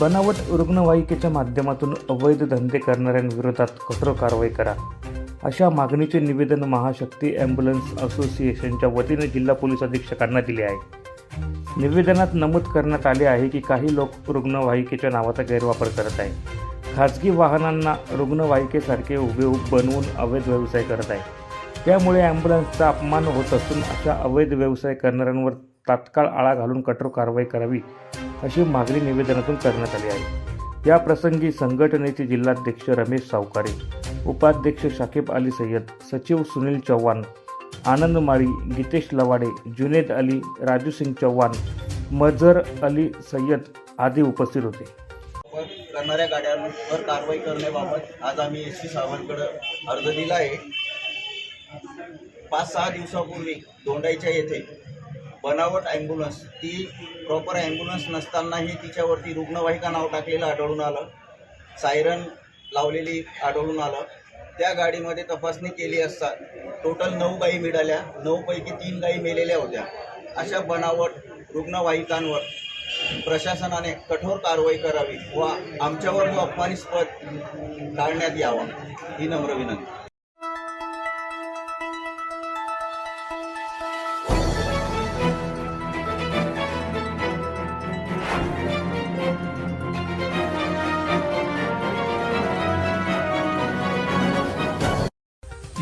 बनावट रुग्णवाहिकेच्या माध्यमातून अवैध धंदे करणाऱ्यांविरोधात कठोर कारवाई करा. अशा मागणीचे निवेदन महाशक्ती ॲम्ब्युलन्स असोसिएशनच्या वतीने जिल्हा पोलीस अधीक्षकांना दिले आहे. निवेदनात नमूद करण्यात आले आहे की काही लोक रुग्णवाहिकेच्या नावाचा गैरवापर करत आहे खाजगी वाहनांना रुग्णवाहिकेसारखे हुबेहूब बनवून अवैध व्यवसाय करत आहे त्यामुळे ॲम्ब्युलन्सचा अपमान होत असून अशा अवैध व्यवसाय करणाऱ्यांवर तात्काळ आळा घालून कठोर कारवाई करावी अशी मागणी निवेदनातून करण्यात आली आहे. या प्रसंगी संघटनेचे जिल्हाध्यक्ष रमेश सावकारे उपाध्यक्ष शाकिब अली सय्यद सचिव सुनील चव्हाण आनंद माळी गीतेश लवाडे जुनेद अली राजू सिंग चव्हाण मजर अली सय्यद आदी उपस्थित होते. करणाऱ्या गाड्यांवर कारवाई करण्याबाबत आज आम्ही एस सी सावंतकडे अर्ज दिला आहे. पाच सहा दिवसापूर्वी दोंडाईच्या येथे बनावट ॲम्ब्युलन्स. ती प्रॉपर ॲम्ब्युलन्स नसतानाही तिच्यावरती रुग्णवाहिका नाव टाकलेलं आढळून आलं. सायरन लावलेली आढळून आलं. त्या गाडीमध्ये तपासणी केली असता टोटल नऊ गायी मिळाल्या. नऊपैकी तीन गायी मेलेल्या होत्या. अशा बनावट रुग्णवाहिकांवर प्रशासनाने कठोर कारवाई करावी व आमच्यावर जो अपमानिस्पद टाळण्यात यावा. ही नम्र विनंती.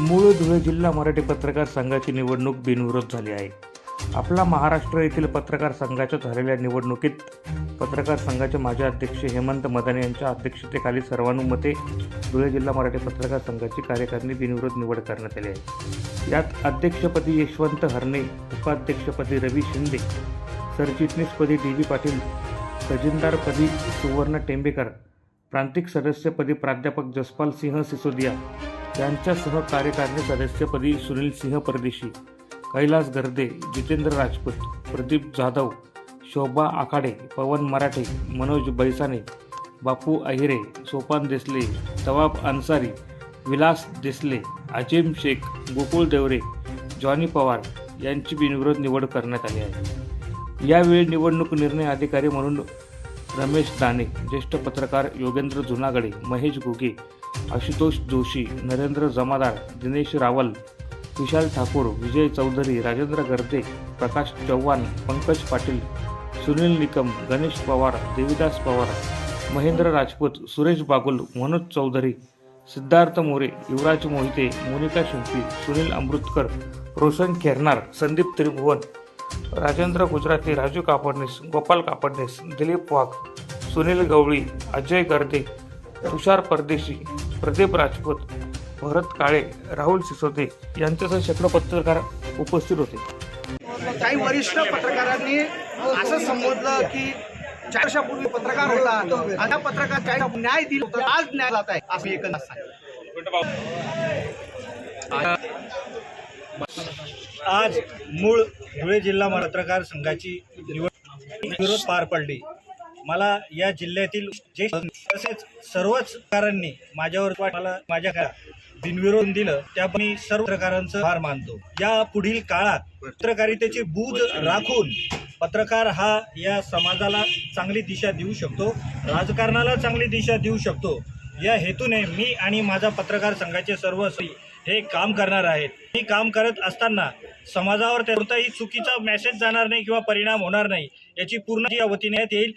मूळ धुळे जिल्हा मराठी पत्रकार संघाची निवडणूक बिनविरोध झाली आहे. आपला महाराष्ट्र येथील पत्रकार संघाच्या झालेल्या निवडणुकीत पत्रकार संघाचे माजी अध्यक्ष हेमंत मदाने यांच्या अध्यक्षतेखाली सर्वानुमते धुळे जिल्हा मराठी पत्रकार संघाची कार्यकारिणी बिनविरोध निवड करण्यात आली आहे. यात अध्यक्षपदी यशवंत हरणे उपाध्यक्षपदी रवी शिंदे सरचिटणीसपदी डी जी पाटील खजिनदारपदी सुवर्ण टेंबेकर प्रांतिक सदस्यपदी प्राध्यापक जसपाल सिंह सिसोदिया यांच्यासह कार्यकारिणी सदस्यपदी सुनील सिंह परदेशी कैलास गर्दे जितेंद्र राजपूत प्रदीप जाधव शोभा आखाडे पवन मराठे मनोज बैसाने बापू अहिरे सोपान देसले तवाब अन्सारी विलास देसले अजिम शेख गोकुळ देवरे जॉनी पवार यांची बिनविरोध निवड करण्यात आली आहे. यावेळी निवडणूक निर्णय अधिकारी म्हणून रमेश दाने ज्येष्ठ पत्रकार योगेंद्र जुनागडे महेश घुगे आशुतोष जोशी नरेंद्र जमादार दिनेश रावल विशाल ठाकूर विजय चौधरी राजेंद्र गर्दे प्रकाश चव्हाण पंकज पाटील सुनील निकम गणेश पवार देविदास पवार महेंद्र राजपूत सुरेश बागुल मनोज चौधरी सिद्धार्थ मोरे युवराज मोहिते मोनिका शिंपी सुनील अमृतकर रोशन खेरनार संदीप त्रिभुवन राजेंद्र गुजराती राजू कापडणीस गोपाल कापडणीस दिलीप वाघ सुनील गवळी अजय गर्दे तुषार परदेशी प्रदीप राजपूत भरत काळे राहुल सिसोदे यांच्यासह शेकडो पत्रकार उपस्थित होते. काही वरिष्ठ पत्रकारांनी असं संबोधलं की चार वर्षापूर्वी पत्रकार होता. आणि त्या पत्रकार चाळीस न्याय दिला होता. आज न्याय जात आहे असं एकंदर सांगितलं आज मूळ धुळे जिल्हा पत्रकार संघाची निवड विरोध पार पडली. मला या जिल्ह्यातील जे तसेच सर्वच कारांनी माझ्यावर मला माझ्या का बिनविरोध दिलं त्या मी सर्व पत्रकारांचं भार मानतो. या पुढील काळात पत्रकारितेची बूज राखून पत्रकार हा या समाजाला चांगली दिशा देऊ शकतो राजकारणाला चांगली दिशा देऊ शकतो. या हेतूने मी आणि माझा पत्रकार संघाचे सर्व सही हे काम करणार आहेत. मी काम करत असताना समाजावर कोणताही चुकीचा मेसेज जाणार नाही किंवा परिणाम होणार नाही याची पूर्ण या वतीने येईल.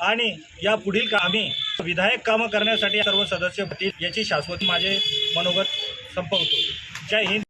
आणि या पुढील कामे विधायक कामं करण्यासाठी सर्व सदस्य होतील याची शाश्वती माझे मनोगत संपवतो. जय हिंद.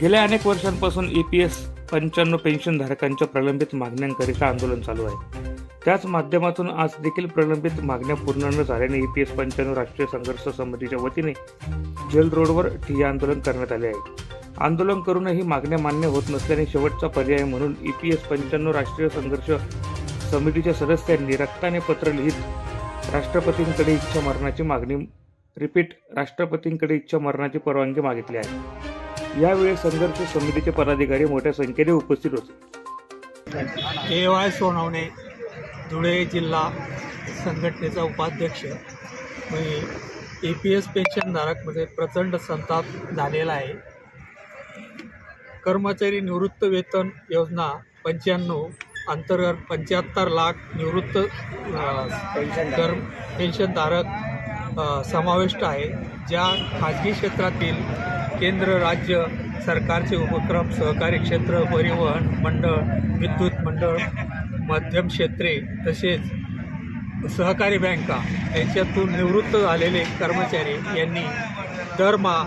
गेल्या अनेक वर्षांपासून ई पी एस पंच्याण्णव पेन्शनधारकांच्या प्रलंबित मागण्यांकरिता आंदोलन चालू आहे. त्याच माध्यमातून आज देखील प्रलंबित मागण्या पूर्ण न झाल्याने ई पी एस पंच्याण्णव राष्ट्रीय संघर्ष समितीच्या वतीने जेल रोडवर ठिय्या आंदोलन करण्यात आले आहे. आंदोलन करूनही मागण्या मान्य होत नसल्याने शेवटचा पर्याय म्हणून ई पी एस पंच्याण्णव राष्ट्रीय संघर्ष समितीच्या सदस्यांनी रक्ताने पत्र लिहित राष्ट्रपतींकडे इच्छा मरणाची मागणी रिपीट राष्ट्रपतींकडे इच्छा मरणाची परवानगी मागितली आहे. यावेळी संघर्ष समितीचे पदाधिकारी मोठ्या संख्येने उपस्थित होते. ए वाय सोनवणे धुळे जिल्हा संघटनेचा उपाध्यक्ष. मी ए पी एस पेन्शनधारकमध्ये म्हणजे प्रचंड संताप झालेला आहे. कर्मचारी निवृत्त वेतन योजना पंच्याण्णव अंतर्गत पंच्याहत्तर लाख निवृत्त कर्म पेन्शनधारक समाविष्ट आहे. ज्या खाजगी क्षेत्रातील केंद्र राज्य सरकारचे उपक्रम सहकारी क्षेत्र परिवहन मंडळ विद्युत मंडळ मध्यम क्षेत्रे तसेच सहकारी बँका यांच्यातून निवृत्त झालेले कर्मचारी यांनी दरमहा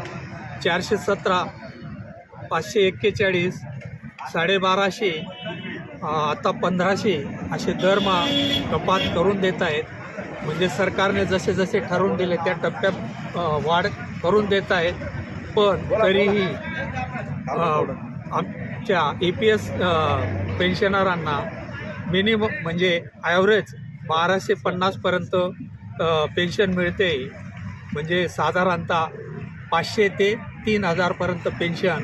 चारशे सतरा पाचशे एक्केचाळीस साडेबाराशे आता पंधराशे असे दरमहा कपात करून देत आहेत. म्हणजे सरकारने जसे जसे ठरवून दिले त्या टप्प्यात वाढ करून देत आहेत. पण तरीही आमच्या ए पी एस पेन्शनरांना मिनिमम म्हणजे ॲव्हरेज बाराशे पन्नासपर्यंत पेन्शन मिळते. म्हणजे साधारणतः पाचशे ते तीन हजारपर्यंत पेन्शन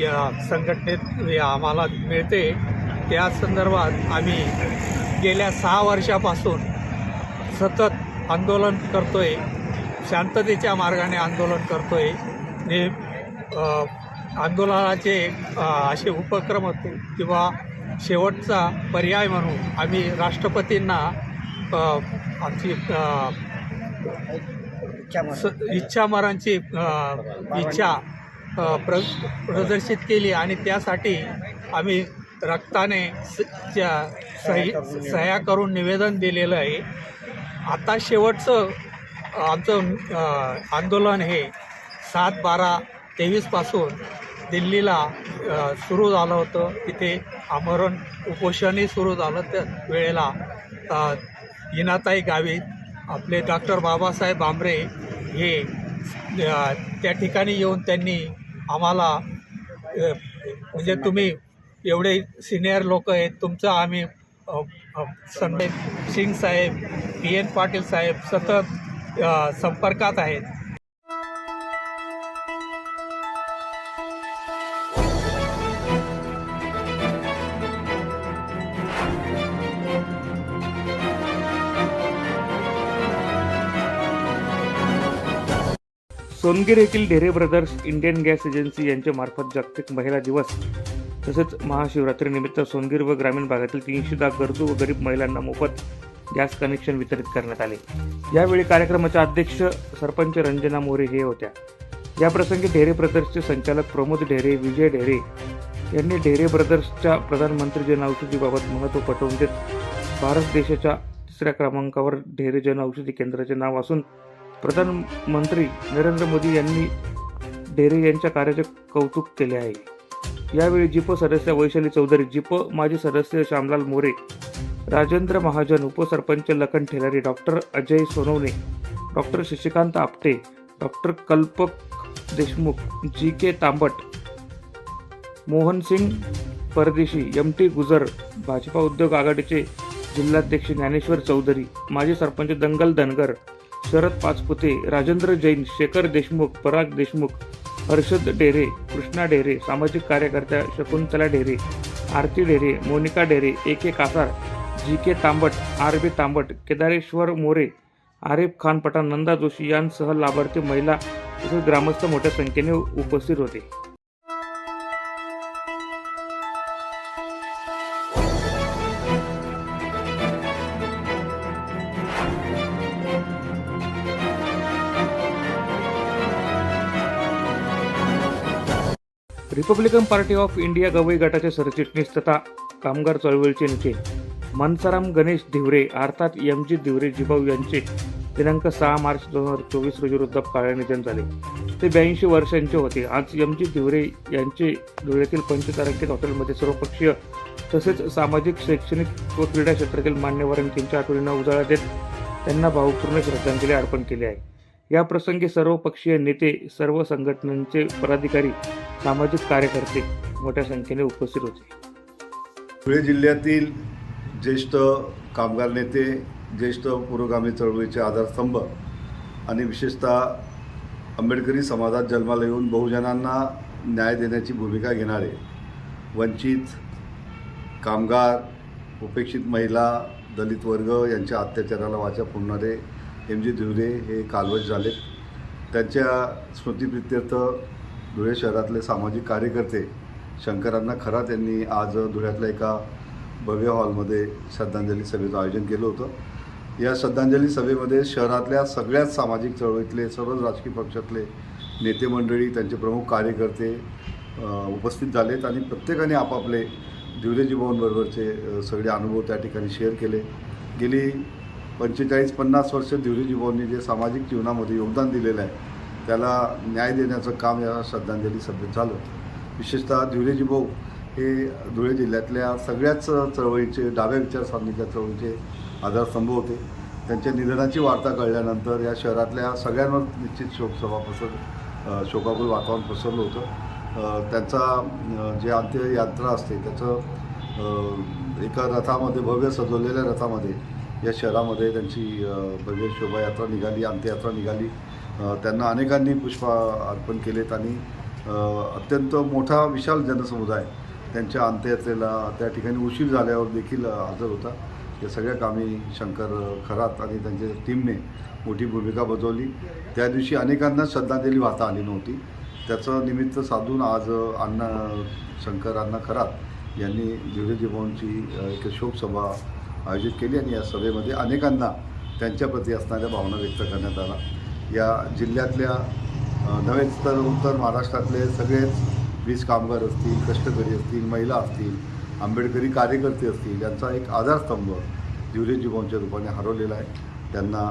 या संघटनेत या आम्हाला मिळते. त्या संदर्भात आम्ही गेल्या सहा वर्षापासून सतत आंदोलन करतोय. शांततेच्या मार्गाने आंदोलन करतोय. ने हे आंदोलनाचे असे उपक्रम होते किंवा शेवटचा पर्याय म्हणून आम्ही राष्ट्रपतींना आमची स- इच्छामरांची इच्छा प्र प्रदर्शित केली आणि त्यासाठी आम्ही रक्ताने स- च्या सही सह्या करून निवेदन दिलेलं आहे. आता शेवटचं आमचं आंदोलन हे सात बारा तेवीसपासून दिल्लीला सुरू झालं होतं. तिथे आमरण उपोषणही सुरू झालं त्या वेळेला. इनाताई गावी आपले डॉक्टर बाबासाहेब बांबरे हे त्या ठिकाणी येऊन त्यांनी आम्हाला म्हणजे तुम्ही एवढे सिनियर लोक आहेत तुमचं आम्ही अ, सिंग साहेब पी एन पाटील साहेब सतत संपर्कात आहेत. सोनगीर येथील Dhere brothers Indian gas agency यांच्या मार्फत जागतिक महिला दिवस तसेच महाशिवरात्रीनिमित्त सोनगीर व ग्रामीण भागातील तीनशे दहा गरजू व गरीब महिलांना मोफत गॅस कनेक्शन वितरित करण्यात आले. यावेळी कार्यक्रमाच्या अध्यक्ष सरपंच रंजना मोरे हे होत्या. याप्रसंगी ढेरे ब्रदर्सचे संचालक प्रमोद ढेरे विजय ढेरे यांनी ढेरे ब्रदर्सच्या प्रधानमंत्री जन औषधीबाबत महत्त्व पटवून देत भारत देशाच्या तिसऱ्या क्रमांकावर ढेरे जन औषधी केंद्राचे नाव असून प्रधानमंत्री नरेंद्र मोदी यांनी ढेरे यांच्या कार्याचे कौतुक केले आहे. यावेळी जिप सदस्य वैशाली चौधरी जिप माजी सदस्य श्यामलाल मोरे राजेंद्र महाजन उपसरपंच Lakhan Thelari doctor Ajay Sonawane doctor Shashikant Apte doctor Kalpak Deshmukh ji के तांबट मोहन सिंग परदेशी एम टी गुजर भाजपा उद्योग आघाडीचे जिल्हाध्यक्ष ज्ञानेश्वर चौधरी माजी सरपंच दंगल धनगर शरद पाचपुते राजेंद्र जैन शेखर देशमुख पराग देशमुख हर्षद डेरे कृष्णा डेरे सामाजिक कार्यकर्त्या Shakuntala Dere Aarti Dere Monika Dere A K Kasar G K Tambat R B Tambat Kedareshwar More Arif Khan Pathan Nanda Joshi यांसह लाभार्थी महिला तसेच ग्रामस्थ मोठ्या संख्येने उपस्थित होते. Republican Party of India Gavai गटाचे सरचिटणीस तथा कामगार चळवळीचे नेते मनसाराम गणेश धिवरे अर्थात एम जी धिवरे जिभाऊ यांचे दिनांक सहा मार्च दोन हजार चोवीस रोजी वृद्धापकाळी निधन झाले. ते ब्याऐंशी वर्षांचे होते. आज एम जी धिवरे यांचे धुळ्यातील पंचतारांकित हॉटेलमध्ये सर्वपक्षीय तसेच सामाजिक शैक्षणिक व क्रीडा क्षेत्रातील मान्यवरांनी त्यांच्या आठवणींना उजाळा देत त्यांना भावपूर्ण श्रद्धांजली अर्पण केली आहे. या प्रसंगी सर्व पक्षीय नेते सर्व संघटनांचे पदाधिकारी सामाजिक कार्यकर्ते मोठ्या संख्येने उपस्थित होते. धुळे जिल्ह्यातील ज्येष्ठ कामगार नेते ज्येष्ठ पुरोगामी चळवळीचे आधारस्तंभ आणि विशेषतः आंबेडकरी समाजात जन्माला येऊन बहुजनांना न्याय देण्याची भूमिका घेणारे वंचित कामगार उपेक्षित महिला दलित वर्ग यांच्या अत्याचाराला वाचा फोडणारे एम जी धुरे हे कालवश झालेत. त्यांच्या स्मृतिप्रित्यर्थ धुळे शहरातले सामाजिक कार्यकर्ते शंकरांना खरात यांनी आज धुळ्यातल्या एका भव्य हॉलमध्ये श्रद्धांजली सभेचं आयोजन केलं होतं. या श्रद्धांजली सभेमध्ये शहरातल्या सगळ्याच सामाजिक चळवळीतले सर्वच राजकीय पक्षातले नेते मंडळी त्यांचे प्रमुख कार्यकर्ते उपस्थित झालेत आणि प्रत्येकाने आपापले धिवरेजी भवनबरोबरचे सगळे अनुभव त्या ठिकाणी शेअर केले. गेली पंचेचाळीस पन्नास वर्ष धिवरेजी भाऊंनी जे सामाजिक जीवनामध्ये योगदान दिलेलं आहे त्याला न्याय देण्याचं काम या श्रद्धांजली सभेत झालं विशेषतः धिवरेजी भाऊ हे धुळे जिल्ह्यातल्या सगळ्याच चळवळीचे डाव्या विचारसरणीच्या चळवळीचे आधारस्तंभ होते. त्यांच्या निधनाची वार्ता कळल्यानंतर या शहरातल्या सगळ्यांवर निश्चित शोकसभा पसर शोकाकुल वातावरण पसरलं होतं. त्यांचा जे अंत्ययात्रा असते त्याचं एका रथामध्ये भव्य सजवलेल्या रथामध्ये या शहरामध्ये त्यांची भव्य शोभायात्रा निघाली अंत्ययात्रा निघाली. त्यांना अनेकांनी पुष्प अर्पण केलेत आणि अत्यंत मोठा विशाल जनसमुदाय त्यांच्या अंत्ययात्रेला त्या ठिकाणी उशीर झाल्यावर देखील हजर होता. या सगळ्या कामी शंकर खरात आणि त्यांच्या टीमने मोठी भूमिका बजावली. त्या दिवशी अनेकांना श्रद्धांजली वाहता आली नव्हती. त्याचं निमित्त साधून आज अण्णा शंकर अण्णा खरात यांनी धिवरेजी भाऊंची एक शोकसभा आयोजित केली आणि या सभेमध्ये अनेकांना त्यांच्याप्रती असणाऱ्या भावना व्यक्त करण्यात आला या जिल्ह्यातल्या अ, नव्हेच तर उत्तर महाराष्ट्रातले सगळेच वीज कामगार असतील कष्टकरी असतील महिला असतील आंबेडकरी कार्यकर्ते असतील यांचा एक आधारस्तंभ दिवरे जीवांच्या रूपाने हरवलेला आहे. त्यांना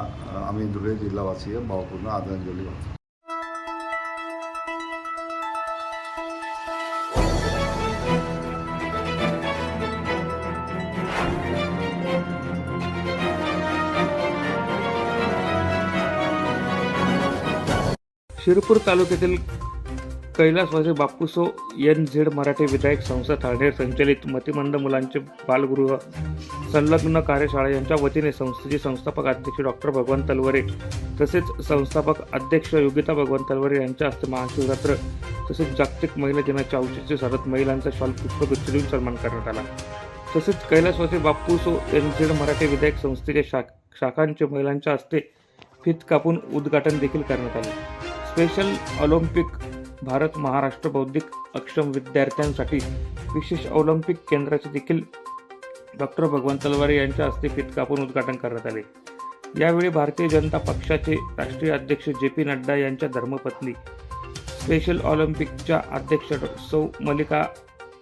आम्ही धुळे जिल्हावासीय भावपूर्ण आदरांजली वाहतो. शिरपूर तालुक्यातील कैलासवासी बापूसो एन झेड मराठी विधायक संस्था ठाणे संचलित मतिमंद मुलांचे बालगृह संलग्न कार्यशाळा यांच्या वतीने संस्थेचे संस्थापक अध्यक्ष डॉक्टर भगवान तलवरे तसेच संस्थापक अध्यक्ष योगिता भगवान तलवरे यांच्या हस्ते महाशिवरात्र तसेच जागतिक महिला दिनाचे औचित्य साधत महिलांचा शॉल पुष्पगुच्छ देऊन सन्मान करण्यात आला. तसेच कैलासवासी बापूसो एन झेड मराठी विधायक संस्थेच्या शाख शाखांचे महिलांच्या हस्ते फित कापून उद्घाटन देखील करण्यात आले. स्पेशल ऑलिम्पिक भारत महाराष्ट्र बौद्धिक अक्षम विद्यार्थ्यांसाठी विशेष ऑलिम्पिक केंद्राचे देखील डॉक्टर भगवान तलवारे यांच्या हस्ते फित कापून उद्घाटन करण्यात आले. यावेळी भारतीय जनता पक्षाचे राष्ट्रीय अध्यक्ष जे पी नड्डा यांच्या धर्मपत्नी स्पेशल ऑलिम्पिकच्या अध्यक्ष डॉ- सौ मल्लिका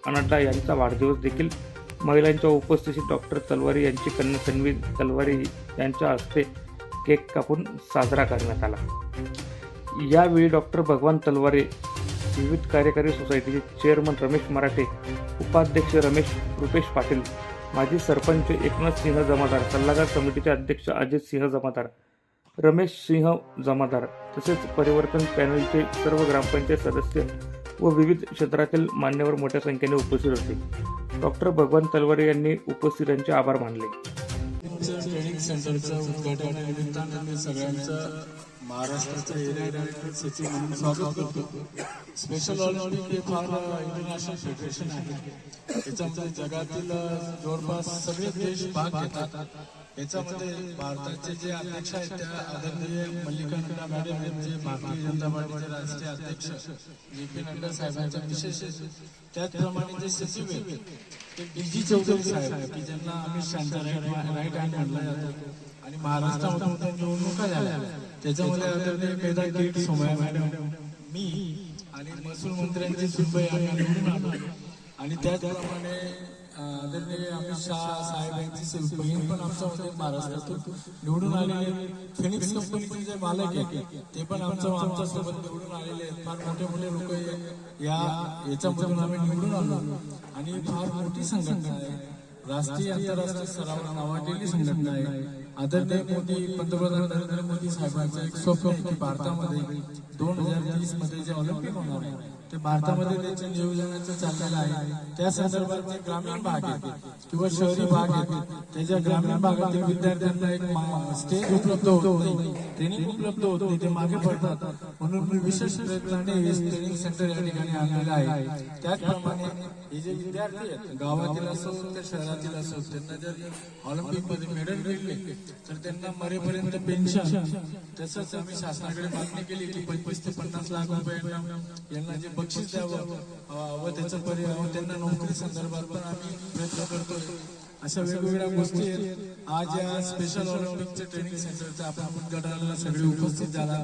अनड्डा यांचा वाढदिवस देखील महिलांच्या उपस्थितीत डॉक्टर तलवारी यांची कन्या तन्वी तलवारी यांच्या हस्ते केक कापून साजरा करण्यात आला. यावेळी डॉक्टर भगवान तलवारे विविध कार्यकारी सोसायटीचे चेअरमन रमेश मराठे उपाध्यक्ष रमेश रुपेश पाटील माजी सरपंच एकनाथ सिंह जमादार सल्लागार समितीचे अध्यक्ष अजित सिंह जमादार रमेश सिंह जमादार तसेच परिवर्तन पॅनलचे सर्व ग्रामपंचायत सदस्य व विविध क्षेत्रातील मान्यवर मोठ्या संख्येने उपस्थित होते. डॉक्टर भगवान तलवारे यांनी उपस्थितांचे आभार मानले. ट्रेनिंग सेंटरचं उद्घाटन निमित्तानं सगळ्यांचं महाराष्ट्राचे एरिया डायरेक्टर सचिव म्हणून स्वागत करतो. स्पेशल ऑलिम्पिक हे फार इंटरनॅशनल फेडरेशन आहे. याच्यामध्ये जगातील जवळपास सगळे देश भाग घेतात. याच्यामध्ये भारताचे जे अध्यक्ष आहेत त्या आदरणीय मल्लिकार्जुना मॅडम यांचे भारतीय जनता पार्टीचे राष्ट्रीय अध्यक्ष जे पी नड्डा साहेबांचा विशेष त्याचप्रमाणे जे सचिव आहेत ते डी जी चौधरी साहेब की ज्यांना आम्ही शांता राईट हँड म्हणला जातो. आणि महाराष्ट्रामध्ये निवडणुका झाल्या. त्याच्यामध्ये आदरणीय मेधा किट सोमया मॅडम मी आणि महसूल मंत्र्यांची सुनबाई आम्ही निवडून आलो. आणि त्याचप्रमाणे आदरणीय अमित शहा साहेब यांची बहीण पण आमच्यामध्ये महाराष्ट्रातून. निवडून आलेले फिनिक्स कंपनीचे जे मालक आहेत ते पण आमच्या आमच्यासोबत निवडून आलेले आहेत. फार मोठे मोठे लोक या याच्यामधून आम्ही निवडून आलो. आणि फार मोठी संघटना आहे. राष्ट्रीय आंतरराष्ट्रीय स्तरावर नावाजलेली संघटना आहे. आदरणीय मोदी पंतप्रधान नरेंद्र मोदी साहेबांचं एक स्वप्न आहे की भारतामध्ये दोन हजार तीसमध्ये जे ऑलिम्पिक होणार आहे ते भारतामध्ये त्याच्या नियोजनाचं चाललेलं आहे. त्या संदर्भात जे ग्रामीण भाग आहे किंवा शहरी भाग आहे त्याच्या ग्रामीण भागातील विद्यार्थ्यांना एक स्टेज उपलब्ध होत नाही. ट्रेनिंग उपलब्ध होत नाही. ते मागे पडतात. म्हणून मी विशेष प्रयत्नाने हे ट्रेनिंग सेंटर या ठिकाणी आणलेलं आहे. त्याचप्रमाणे हे जे विद्यार्थी आहेत गावातील असो त्या शहरातील असो त्यांना जर ऑलिम्पिकमध्ये मेडल मिळले तर त्यांना मरेपर्यंत पेन्शन तसंच आम्ही शासनाकडे मागणी केली की पंचवीस ते पन्नास लाख रुपये यांना जे बक्षीस द्यावं. व त्याचं पर्याय त्यांना नोकरी संदर्भात पण आम्ही प्रयत्न करतोय. अशा वेगवेगळ्या गोष्टी आहेत. आज या स्पेशल ऑलिम्पिकच्या ट्रेनिंग सेंटरचा आपण उद्घाटनाला सगळे उपस्थित झाला.